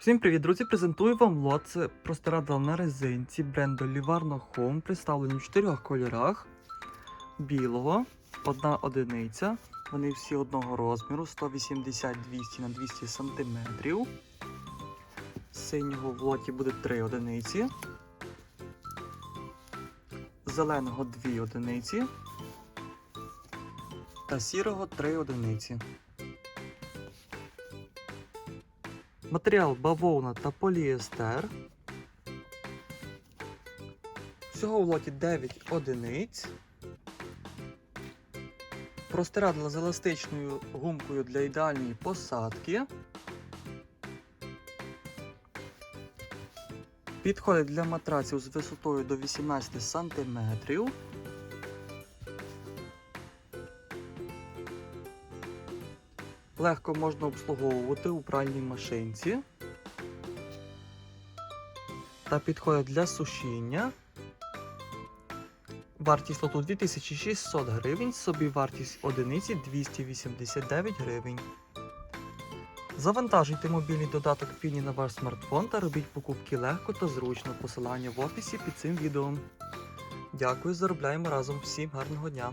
Всім привіт, друзі! Презентую вам лот. Це простирадла на резинці бренду Livarno Home, представлені в чотирьох кольорах: білого, одна одиниця. Вони всі одного розміру 180-200 на 200 см. Синього в лоті буде 3 одиниці. Зеленого 2 одиниці. Та сірого 3 одиниці. Матеріал бавовна та поліестер. Всього в лоті 9 одиниць. Простирадла з еластичною гумкою для ідеальної посадки. Підходить для матраців з висотою до 18 см. Легко можна обслуговувати у пральній машинці. Та підходить для сушіння. Вартість лоту 2600 гривень, собі вартість одиниці 289 гривень. Завантажуйте мобільний додаток Фіні на ваш смартфон та робіть покупки легко та зручно. Посилання в описі під цим відео. Дякую, заробляємо разом. Всім гарного дня!